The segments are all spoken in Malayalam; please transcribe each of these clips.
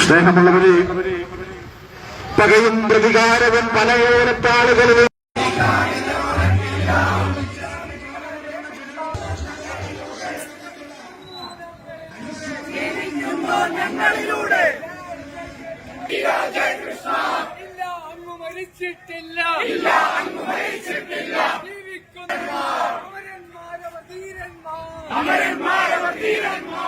സ്നേഹമുള്ളവരെ പകയും പ്രതികാരവും പലയോരത്താളുകളിലും ഇല്ല അങ്ങ് മരിച്ചിട്ടില്ല. ഇല്ല അങ്ങ് മരിച്ചിട്ടില്ല. ജീവിക്കുന്ന. അമരന്മാരവ ധീരന്മാർ. അമരന്മാരവ ധീരന്മാർ.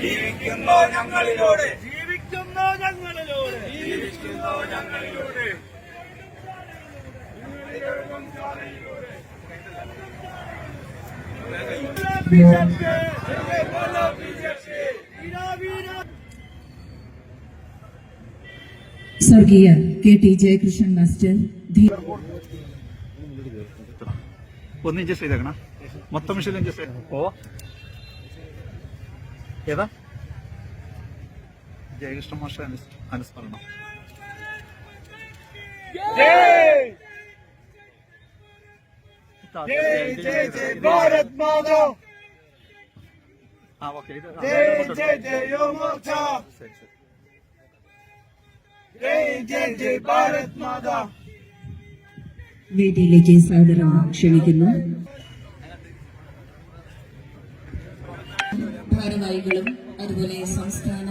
ജീവിക്കുന്നു ഞങ്ങളിലൂടെ. ജീവിക്കുന്നു ഞങ്ങളിലൂടെ. ജീവിക്കുന്നു ഞങ്ങളിലൂടെ. സ്വർഗീയ കെ ടി ജയകൃഷ്ണൻ മാസ്റ്റർ ഒന്നും ഇഞ്ചസ് ചെയ്തേക്കണം. മൊത്തം മിഷൻ ഇഞ്ചസ് ഓ. ఏదా జై కృష్ణ మాస్టర్ అని అనుస్మరణ భారత్ మాతా జై జై జై యో మోర్చా జై జై జై భారత్ మాతా వేదికയിലേക്ക് സാദരം ക്ഷണിക്കുന്നു ഭാരവാഹികളും അതുപോലെ സംസ്ഥാന